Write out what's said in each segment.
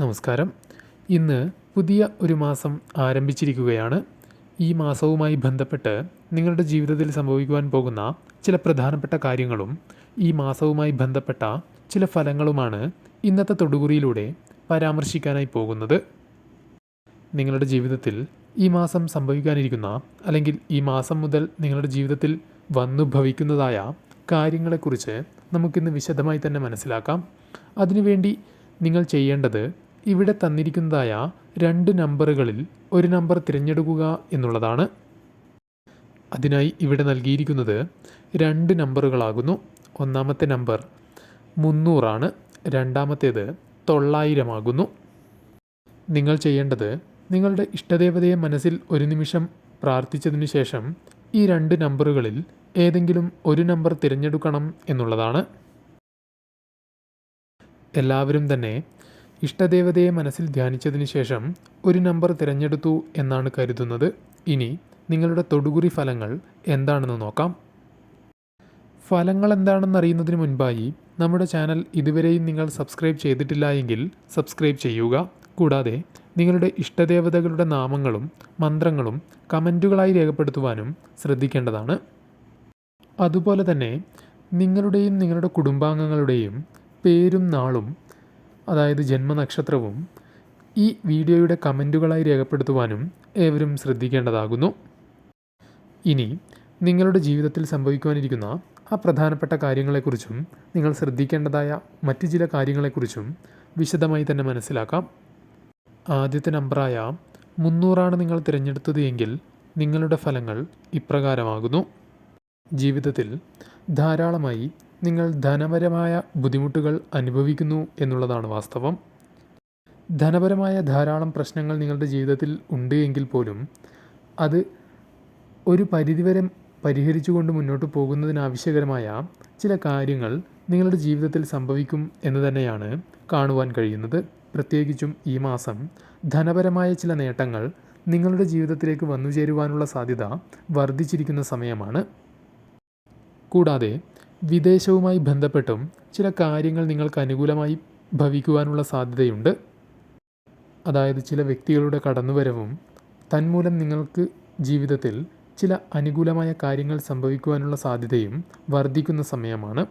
നമസ്കാരം. ഇന്ന് പുതിയ ഒരു മാസം ആരംഭിച്ചിരിക്കുകയാണ്. ഈ മാസവുമായി ബന്ധപ്പെട്ട് നിങ്ങളുടെ ജീവിതത്തിൽ സംഭവിക്കുവാൻ പോകുന്ന ചില പ്രധാനപ്പെട്ട കാര്യങ്ങളും ഈ മാസവുമായി ബന്ധപ്പെട്ട ചില ഫലങ്ങളുമാണ് ഇന്നത്തെ തൊടുകുറിയിലൂടെ പരാമർശിക്കാനായി പോകുന്നത്. നിങ്ങളുടെ ജീവിതത്തിൽ ഈ മാസം സംഭവിക്കാനിരിക്കുന്ന അല്ലെങ്കിൽ ഈ മാസം മുതൽ നിങ്ങളുടെ ജീവിതത്തിൽ വന്നു ഭവിക്കുന്നതായ കാര്യങ്ങളെക്കുറിച്ച് നമുക്കിന്ന് വിശദമായി തന്നെ മനസ്സിലാക്കാം. അതിനുവേണ്ടി നിങ്ങൾ ചെയ്യേണ്ടത് ഇവിടെ തന്നിരിക്കുന്നതായ രണ്ട് നമ്പറുകളിൽ ഒരു നമ്പർ തിരഞ്ഞെടുക്കുക എന്നുള്ളതാണ്. അതിനായി ഇവിടെ നൽകിയിരിക്കുന്നത് രണ്ട് നമ്പറുകളാകുന്നു. ഒന്നാമത്തെ നമ്പർ മുന്നൂറാണ്. രണ്ടാമത്തേത് തൊള്ളായിരമാകുന്നു. നിങ്ങൾ ചെയ്യേണ്ടത് നിങ്ങളുടെ ഇഷ്ടദേവതയെ മനസ്സിൽ ഒരു നിമിഷം പ്രാർത്ഥിച്ചതിനു ശേഷം ഈ രണ്ട് നമ്പറുകളിൽ ഏതെങ്കിലും ഒരു നമ്പർ തിരഞ്ഞെടുക്കണം എന്നുള്ളതാണ്. എല്ലാവരും തന്നെ ഇഷ്ടദേവതയെ മനസ്സിൽ ധ്യാനിച്ചതിന് ശേഷം ഒരു നമ്പർ തിരഞ്ഞെടുത്തു എന്നാണ് കരുതുന്നത്. ഇനി നിങ്ങളുടെ തൊടുകുറി ഫലങ്ങൾ എന്താണെന്ന് നോക്കാം. ഫലങ്ങൾ എന്താണെന്ന് അറിയുന്നതിന് മുൻപായി നമ്മുടെ ചാനൽ ഇതുവരെയും നിങ്ങൾ സബ്സ്ക്രൈബ് ചെയ്തിട്ടില്ല എങ്കിൽ സബ്സ്ക്രൈബ് ചെയ്യുക. കൂടാതെ നിങ്ങളുടെ ഇഷ്ടദേവതകളുടെ നാമങ്ങളും മന്ത്രങ്ങളും കമന്റുകളായി രേഖപ്പെടുത്തുവാനും ശ്രദ്ധിക്കേണ്ടതാണ്. അതുപോലെ തന്നെ നിങ്ങളുടെയും നിങ്ങളുടെ കുടുംബാംഗങ്ങളുടെയും പേരും നാളും അതായത് ജന്മനക്ഷത്രവും ഈ വീഡിയോയുടെ കമന്റുകളായി രേഖപ്പെടുത്തുവാനും ഏവരും ശ്രദ്ധിക്കേണ്ടതാകുന്നു. ഇനി നിങ്ങളുടെ ജീവിതത്തിൽ സംഭവിക്കുവാനിരിക്കുന്ന ആ പ്രധാനപ്പെട്ട കാര്യങ്ങളെക്കുറിച്ചും നിങ്ങൾ ശ്രദ്ധിക്കേണ്ടതായ മറ്റ് ചില കാര്യങ്ങളെക്കുറിച്ചും വിശദമായി തന്നെ മനസ്സിലാക്കാം. ആദ്യത്തെ നമ്പറായ മുന്നൂറാണ് നിങ്ങൾ തിരഞ്ഞെടുത്തത് എങ്കിൽ നിങ്ങളുടെ ഫലങ്ങൾ ഇപ്രകാരമാകുന്നു. ജീവിതത്തിൽ ധാരാളമായി നിങ്ങൾ ധനപരമായ ബുദ്ധിമുട്ടുകൾ അനുഭവിക്കുന്നു എന്നുള്ളതാണ് വാസ്തവം. ധനപരമായ ധാരാളം പ്രശ്നങ്ങൾ നിങ്ങളുടെ ജീവിതത്തിൽ ഉണ്ട് എങ്കിൽ പോലും അത് ഒരു പരിധിവരെ പരിഹരിച്ചുകൊണ്ട് മുന്നോട്ട് പോകുന്നതിനാവശ്യകരമായ ചില കാര്യങ്ങൾ നിങ്ങളുടെ ജീവിതത്തിൽ സംഭവിക്കും എന്ന് തന്നെയാണ് കാണുവാൻ കഴിയുന്നത്. പ്രത്യേകിച്ചും ഈ മാസം ധനപരമായ ചില നേട്ടങ്ങൾ നിങ്ങളുടെ ജീവിതത്തിലേക്ക് വന്നു ചേരുവാനുള്ള സാധ്യത വർദ്ധിച്ചിരിക്കുന്ന സമയമാണ്. കൂടാതെ വിദേശവുമായി ബന്ധപ്പെട്ടും ചില കാര്യങ്ങൾ നിങ്ങൾക്ക് അനുകൂലമായി ഭവിക്കുവാനുള്ള സാധ്യതയുണ്ട്. അതായത് ചില വ്യക്തികളുടെ കടന്നുവരവും തന്മൂലം നിങ്ങൾക്ക് ജീവിതത്തിൽ ചില അനുകൂലമായ കാര്യങ്ങൾ സംഭവിക്കുവാനുള്ള സാധ്യതയും വർദ്ധിക്കുന്ന സമയമാണ്.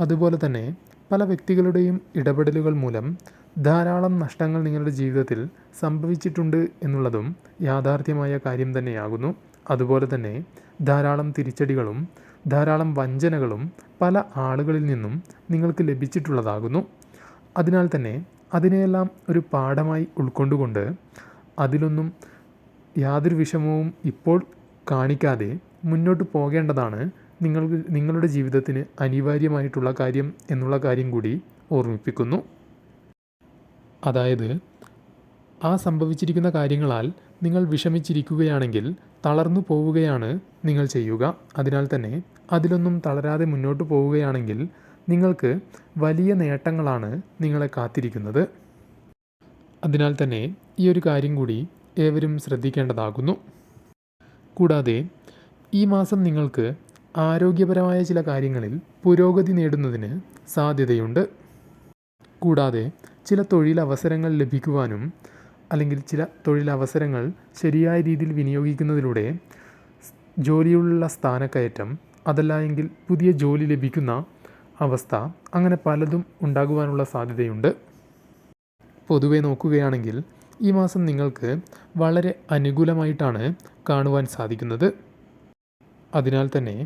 അതുപോലെ തന്നെ പല വ്യക്തികളുടെയും ഇടപെടലുകൾ മൂലം ധാരാളം നഷ്ടങ്ങൾ നിങ്ങളുടെ ജീവിതത്തിൽ സംഭവിച്ചിട്ടുണ്ട് എന്നുള്ളതും യാഥാർത്ഥ്യമായ കാര്യം തന്നെയാകുന്നു. അതുപോലെ തന്നെ ധാരാളം തിരിച്ചടികളും ധാരാളം വഞ്ചനകളും പല ആളുകളിൽ നിന്നും നിങ്ങൾക്ക് ലഭിച്ചിട്ടുള്ളതാകുന്നു. അതിനാൽ തന്നെ അതിനെയെല്ലാം ഒരു പാഠമായി ഉൾക്കൊണ്ടുകൊണ്ട് അതിലൊന്നും യാതൊരു വിഷമവും ഇപ്പോൾ കാണിക്കാതെ മുന്നോട്ട് പോകേണ്ടതാണ് നിങ്ങൾക്ക് നിങ്ങളുടെ ജീവിതത്തിന് അനിവാര്യമായിട്ടുള്ള കാര്യം എന്നുള്ള കാര്യം കൂടി ഓർമ്മിപ്പിക്കുന്നു. അതായത് ആ സംഭവിച്ചിരിക്കുന്ന കാര്യങ്ങളാൽ നിങ്ങൾ വിഷമിച്ചിരിക്കുകയാണെങ്കിൽ തളർന്നു പോവുകയാണ് നിങ്ങൾ ചെയ്യുക. അതിനാൽ തന്നെ അതിലൊന്നും തളരാതെ മുന്നോട്ട് പോവുകയാണെങ്കിൽ നിങ്ങൾക്ക് വലിയ നേട്ടങ്ങളാണ് നിങ്ങളെ കാത്തിരിക്കുന്നത്. അതിനാൽ തന്നെ ഈ ഒരു കാര്യം കൂടി ഏവരും ശ്രദ്ധിക്കേണ്ടതാകുന്നു. കൂടാതെ ഈ മാസം നിങ്ങൾക്ക് ആരോഗ്യപരമായ ചില കാര്യങ്ങളിൽ പുരോഗതി നേടുന്നതിന് സാധ്യതയുണ്ട്. കൂടാതെ ചില തൊഴിലവസരങ്ങൾ ലഭിക്കുവാനും അല്ലെങ്കിൽ ചില തൊഴിലവസരങ്ങൾ ശരിയായ രീതിയിൽ വിനിയോഗിക്കുന്നതിലൂടെ ജോലിയുള്ള സ്ഥാനക്കയറ്റം അതല്ല എങ്കിൽ പുതിയ ജോലി ലഭിക്കുന്ന അവസ്ഥ അങ്ങനെ പലതും ഉണ്ടാകുവാനുള്ള സാധ്യതയുണ്ട്. പൊതുവെ നോക്കുകയാണെങ്കിൽ ഈ മാസം നിങ്ങൾക്ക് വളരെ അനുകൂലമായിട്ടാണ് കാണുവാൻ സാധിക്കുന്നത്. അതിനാൽ തന്നെ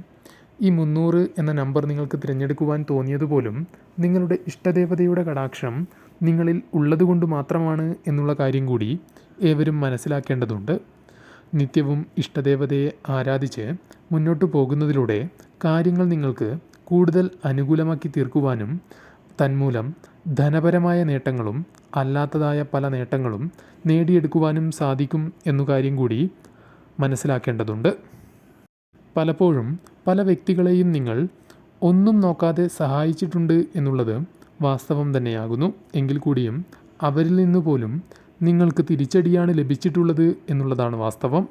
ഈ മുന്നൂറ് എന്ന നമ്പർ നിങ്ങൾക്ക് തിരഞ്ഞെടുക്കുവാൻ തോന്നിയതുപോലും നിങ്ങളുടെ ഇഷ്ടദേവതയുടെ കടാക്ഷം നിങ്ങളിൽ ഉള്ളതുകൊണ്ട് മാത്രമാണ് എന്നുള്ള കാര്യം കൂടി ഏവരും മനസ്സിലാക്കേണ്ടതുണ്ട്. നിത്യവും ഇഷ്ടദേവതയെ ആരാധിച്ച് മുന്നോട്ട് പോകുന്നതിലൂടെ കാര്യങ്ങൾ നിങ്ങൾക്ക് കൂടുതൽ അനുകൂലമാക്കി തീർക്കുവാനും തന്മൂലം ധനപരമായ നേട്ടങ്ങളും അല്ലാത്തതായ പല നേട്ടങ്ങളും നേടിയെടുക്കുവാനും സാധിക്കും എന്നു കാര്യം കൂടി മനസ്സിലാക്കേണ്ടതുണ്ട്. പലപ്പോഴും പല വ്യക്തികളെയും നിങ്ങൾ ഒന്നും നോക്കാതെ സഹായിച്ചിട്ടുണ്ട് എന്നുള്ളത് വാസ്തവം തന്നെയാകുന്നു. എങ്കിൽ കൂടിയും അവരിൽ നിന്ന് പോലും നിങ്ങൾക്ക് തിരിച്ചടിയാണ് ലഭിച്ചിട്ടുള്ളത് എന്നുള്ളതാണ് വാസ്തവം.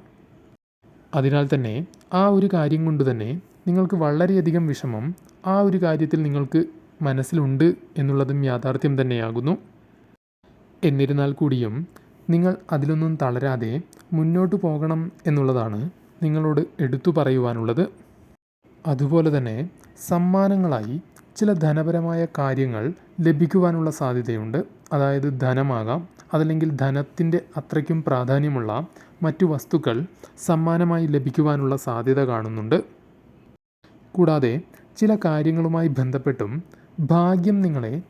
അതിനാൽ തന്നെ ആ ഒരു കാര്യം കൊണ്ട് തന്നെ നിങ്ങൾക്ക് വളരെയധികം വിഷമം ആ ഒരു കാര്യത്തിൽ നിങ്ങൾക്ക് മനസ്സിലുണ്ട് എന്നുള്ളതും യാഥാർത്ഥ്യം തന്നെയാകുന്നു. എന്നിരുന്നാൽ കൂടിയും നിങ്ങൾ അതിലൊന്നും തളരാതെ മുന്നോട്ട് പോകണം എന്നുള്ളതാണ് നിങ്ങളോട് എടുത്തു പറയുവാനുള്ളത്. അതുപോലെ തന്നെ സമ്മാനങ്ങളായി ചില ധനപരമായ കാര്യങ്ങൾ ലഭിക്കുവാനുള്ള സാധ്യതയുണ്ട്. അതായത് ധനമാകാം അതല്ലെങ്കിൽ ധനത്തിന്റെ അത്രയ്ക്കും പ്രാധാന്യമുള്ള മറ്റു വസ്തുക്കൾ സമ്മാനമായി ലഭിക്കുവാനുള്ള സാധ്യത കാണുന്നുണ്ട്. കൂടാതെ ചില കാര്യങ്ങളുമായി ബന്ധപ്പെട്ടും ഭാഗ്യം നിങ്ങളെ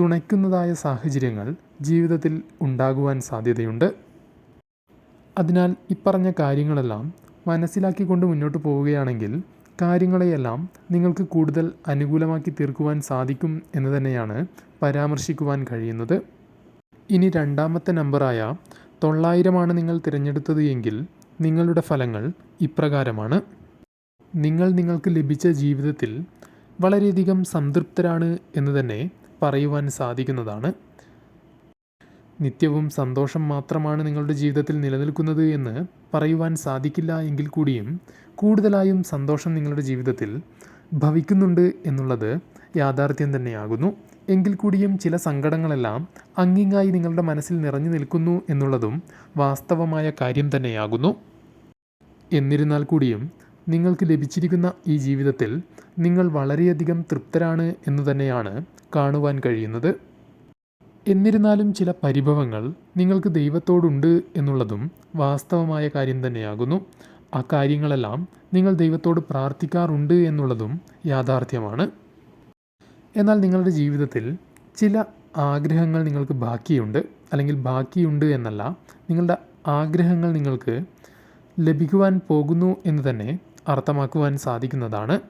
തുണയ്ക്കുന്നതായ സാഹചര്യങ്ങൾ ജീവിതത്തിൽ ഉണ്ടാകുവാൻ സാധ്യതയുണ്ട്. അതിനാൽ ഇപ്പറഞ്ഞ കാര്യങ്ങളെല്ലാം മനസ്സിലാക്കിക്കൊണ്ട് മുന്നോട്ട് പോവുകയാണെങ്കിൽ കാര്യങ്ങളെയെല്ലാം നിങ്ങൾക്ക് കൂടുതൽ അനുകൂലമാക്കി തീർക്കുവാൻ സാധിക്കും എന്ന് തന്നെയാണ് പരാമർശിക്കുവാൻ കഴിയുന്നത്. ഇനി രണ്ടാമത്തെ നമ്പറായ തൊള്ളായിരമാണ് നിങ്ങൾ തിരഞ്ഞെടുത്തത് എങ്കിൽ നിങ്ങളുടെ ഫലങ്ങൾ ഇപ്രകാരമാണ്. നിങ്ങൾ നിങ്ങൾക്ക് ലഭിച്ച ജീവിതത്തിൽ വളരെയധികം സംതൃപ്തരാണ് എന്ന് തന്നെ പറയുവാൻ സാധിക്കുന്നതാണ്. നിത്യവും സന്തോഷം മാത്രമാണ് നിങ്ങളുടെ ജീവിതത്തിൽ നിലനിൽക്കുന്നത് എന്ന് പറയുവാൻ സാധിക്കില്ല എങ്കിൽ കൂടിയും കൂടുതലായും സന്തോഷം നിങ്ങളുടെ ജീവിതത്തിൽ ഭവിക്കുന്നുണ്ട് എന്നുള്ളത് യാഥാർത്ഥ്യം തന്നെയാകുന്നു. എങ്കിൽ കൂടിയും ചില സങ്കടങ്ങളെല്ലാം അങ്ങിങ്ങായി നിങ്ങളുടെ മനസ്സിൽ നിറഞ്ഞു നിൽക്കുന്നു എന്നുള്ളതും വാസ്തവമായ കാര്യം തന്നെയാകുന്നു. എന്നിരുന്നാൽ കൂടിയും നിങ്ങൾക്ക് ലഭിച്ചിരിക്കുന്ന ഈ ജീവിതത്തിൽ നിങ്ങൾ വളരെയധികം തൃപ്തരാണ് എന്ന് തന്നെയാണ് കാണുവാൻ കഴിയുന്നത്. എന്നിരുന്നാലും ചില പരിഭവങ്ങൾ നിങ്ങൾക്ക് ദൈവത്തോടുണ്ട് എന്നുള്ളതും വാസ്തവമായ കാര്യം തന്നെയാകുന്നു. ആ കാര്യങ്ങളെല്ലാം നിങ്ങൾ ദൈവത്തോട് പ്രാർത്ഥിക്കാറുണ്ട് എന്നുള്ളതും യാഥാർത്ഥ്യമാണ്. എന്നാൽ നിങ്ങളുടെ ജീവിതത്തിൽ ചില ആഗ്രഹങ്ങൾ നിങ്ങൾക്ക് ബാക്കിയുണ്ട് അല്ലെങ്കിൽ ബാക്കിയുണ്ട് എന്നല്ല നിങ്ങളുടെ ആഗ്രഹങ്ങൾ നിങ്ങൾക്ക് ലഭിക്കുവാൻ പോകുന്നു എന്ന് തന്നെ അർത്ഥമാക്കുവാൻ സാധിക്കുന്നതാണ്.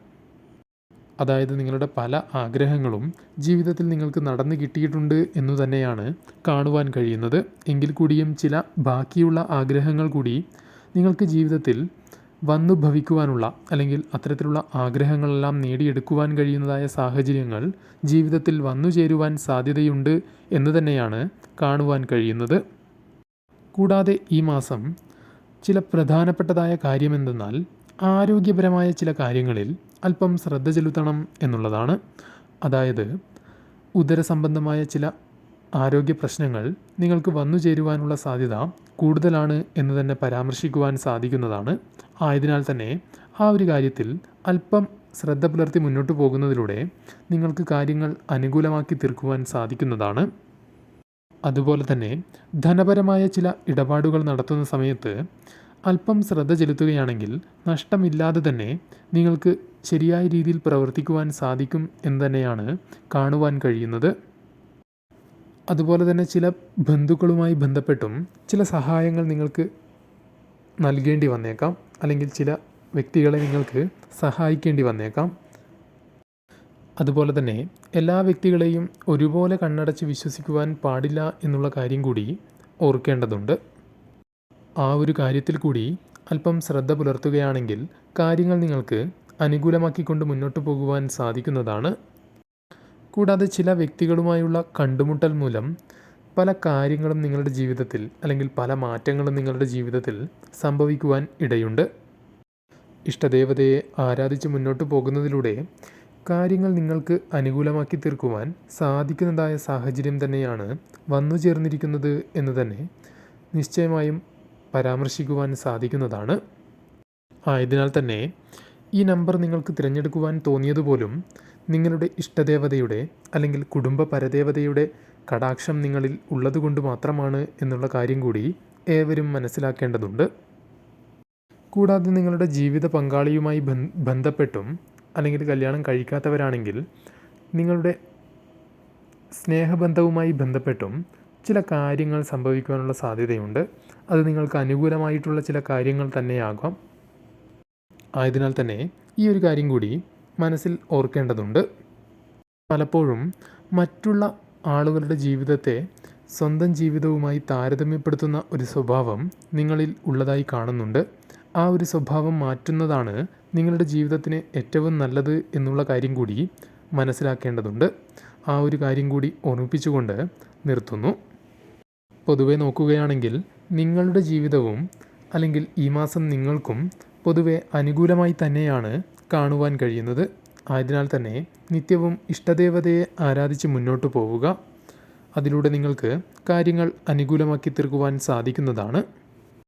അതായത് നിങ്ങളുടെ പല ആഗ്രഹങ്ങളും ജീവിതത്തിൽ നിങ്ങൾക്ക് നടന്നു കിട്ടിയിട്ടുണ്ട് എന്നു തന്നെയാണ് കാണുവാൻ കഴിയുന്നത്. എങ്കിൽ കൂടിയും ചില ബാക്കിയുള്ള ആഗ്രഹങ്ങൾ കൂടി നിങ്ങൾക്ക് ജീവിതത്തിൽ വന്നു ഭവിക്കുവാനുള്ള അല്ലെങ്കിൽ അത്തരത്തിലുള്ള ആഗ്രഹങ്ങളെല്ലാം നേടിയെടുക്കുവാൻ കഴിയുന്നതായ സാഹചര്യങ്ങൾ ജീവിതത്തിൽ വന്നു ചേരുവാൻ സാധ്യതയുണ്ട് എന്ന് തന്നെയാണ് കാണുവാൻ കഴിയുന്നത്. കൂടാതെ ഈ മാസം ചില പ്രധാനപ്പെട്ടതായ കാര്യമെന്തെന്നാൽ ആരോഗ്യപരമായ ചില കാര്യങ്ങളിൽ അല്പം ശ്രദ്ധ ചെലുത്തണം എന്നുള്ളതാണ്. അതായത് ഉദരസംബന്ധമായ ചില ആരോഗ്യ പ്രശ്നങ്ങൾ നിങ്ങൾക്ക് വന്നു ചേരുവാനുള്ള സാധ്യത കൂടുതലാണ് എന്ന് തന്നെ പരാമർശിക്കുവാൻ സാധിക്കുന്നതാണ്. ആയതിനാൽ തന്നെ ആ ഒരു കാര്യത്തിൽ അല്പം ശ്രദ്ധ പുലർത്തി മുന്നോട്ട് പോകുന്നതിലൂടെ നിങ്ങൾക്ക് കാര്യങ്ങൾ അനുകൂലമാക്കി തീർക്കുവാൻ സാധിക്കുന്നതാണ്. അതുപോലെ തന്നെ ധനപരമായ ചില ഇടപാടുകൾ നടത്തുന്ന സമയത്ത് അല്പം ശ്രദ്ധ ചെലുത്തുകയാണെങ്കിൽ നഷ്ടമില്ലാതെ തന്നെ നിങ്ങൾക്ക് ശരിയായ രീതിയിൽ പ്രവർത്തിക്കുവാൻ സാധിക്കും എന്ന് തന്നെയാണ് കാണുവാൻ കഴിയുന്നത്. അതുപോലെ തന്നെ ചില ബന്ധുക്കളുമായി ബന്ധപ്പെട്ടും ചില സഹായങ്ങൾ നിങ്ങൾക്ക് നൽകേണ്ടി വന്നേക്കാം. അല്ലെങ്കിൽ ചില വ്യക്തികളെ നിങ്ങൾക്ക് സഹായിക്കേണ്ടി വന്നേക്കാം. അതുപോലെ തന്നെ എല്ലാ വ്യക്തികളെയും ഒരുപോലെ കണ്ണടച്ച് വിശ്വസിക്കുവാൻ പാടില്ല എന്നുള്ള കാര്യം കൂടി ഓർക്കേണ്ടതുണ്ട്. ആ ഒരു കാര്യത്തിൽ കൂടി അല്പം ശ്രദ്ധ പുലർത്തുകയാണെങ്കിൽ കാര്യങ്ങൾ നിങ്ങൾക്ക് അനുകൂലമാക്കിക്കൊണ്ട് മുന്നോട്ട് പോകുവാൻ സാധിക്കുന്നതാണ്. കൂടാതെ ചില വ്യക്തികളുമായുള്ള കണ്ടുമുട്ടൽ മൂലം പല കാര്യങ്ങളും നിങ്ങളുടെ ജീവിതത്തിൽ അല്ലെങ്കിൽ പല മാറ്റങ്ങളും നിങ്ങളുടെ ജീവിതത്തിൽ സംഭവിക്കുവാൻ ഇടയുണ്ട്. ഇഷ്ടദേവതയെ ആരാധിച്ച് മുന്നോട്ട് പോകുന്നതിലൂടെ കാര്യങ്ങൾ നിങ്ങൾക്ക് അനുകൂലമാക്കി തീർക്കുവാൻ സാധിക്കുന്നതായ സാഹചര്യം തന്നെയാണ് വന്നു ചേർന്നിരിക്കുന്നത് എന്ന് തന്നെ നിശ്ചയമായും പരാമർശിക്കുവാൻ സാധിക്കുന്നതാണ്. ആയതിനാൽ തന്നെ ഈ നമ്പർ നിങ്ങൾക്ക് തിരഞ്ഞെടുക്കുവാൻ തോന്നിയതുപോലും നിങ്ങളുടെ ഇഷ്ടദേവതയുടെ അല്ലെങ്കിൽ കുടുംബ പരദേവതയുടെ കടാക്ഷം നിങ്ങളിൽ ഉള്ളതുകൊണ്ട് മാത്രമാണ് എന്നുള്ള കാര്യം കൂടി ഏവരും മനസ്സിലാക്കേണ്ടതുണ്ട്. കൂടാതെ നിങ്ങളുടെ ജീവിത പങ്കാളിയുമായി ബന്ധപ്പെട്ടും അല്ലെങ്കിൽ കല്യാണം കഴിക്കാത്തവരാണെങ്കിൽ നിങ്ങളുടെ സ്നേഹബന്ധവുമായി ബന്ധപ്പെട്ടും ചില കാര്യങ്ങൾ സംഭവിക്കുവാനുള്ള സാധ്യതയുണ്ട്. അത് നിങ്ങൾക്ക് അനുകൂലമായിട്ടുള്ള ചില കാര്യങ്ങൾ തന്നെയാകാം. ആയതിനാൽ തന്നെ ഈ ഒരു കാര്യം കൂടി മനസ്സിൽ ഓർക്കേണ്ടതുണ്ട്. പലപ്പോഴും മറ്റുള്ള ആളുകളുടെ ജീവിതത്തെ സ്വന്തം ജീവിതവുമായി താരതമ്യപ്പെടുത്തുന്ന ഒരു സ്വഭാവം നിങ്ങളിൽ ഉള്ളതായി കാണുന്നുണ്ട്. ആ ഒരു സ്വഭാവം മാറ്റുന്നതാണ് നിങ്ങളുടെ ജീവിതത്തിന് ഏറ്റവും നല്ലത് എന്നുള്ള കാര്യം കൂടി മനസ്സിലാക്കേണ്ടതുണ്ട്. ആ ഒരു കാര്യം കൂടി ഓർമ്മിപ്പിച്ചുകൊണ്ട് നിർത്തുന്നു. പൊതുവെ നോക്കുകയാണെങ്കിൽ നിങ്ങളുടെ ജീവിതവും അല്ലെങ്കിൽ ഈ മാസം നിങ്ങൾക്കും പൊതുവെ അനുകൂലമായി തന്നെയാണ് കാണുവാൻ കഴിയുന്നത്. ആയതിനാൽ തന്നെ നിത്യവും ഇഷ്ടദേവതയെ ആരാധിച്ച് മുന്നോട്ട് പോവുക. അതിലൂടെ നിങ്ങൾക്ക് കാര്യങ്ങൾ അനുകൂലമാക്കി തീർക്കുവാൻ സാധിക്കുന്നതാണ്.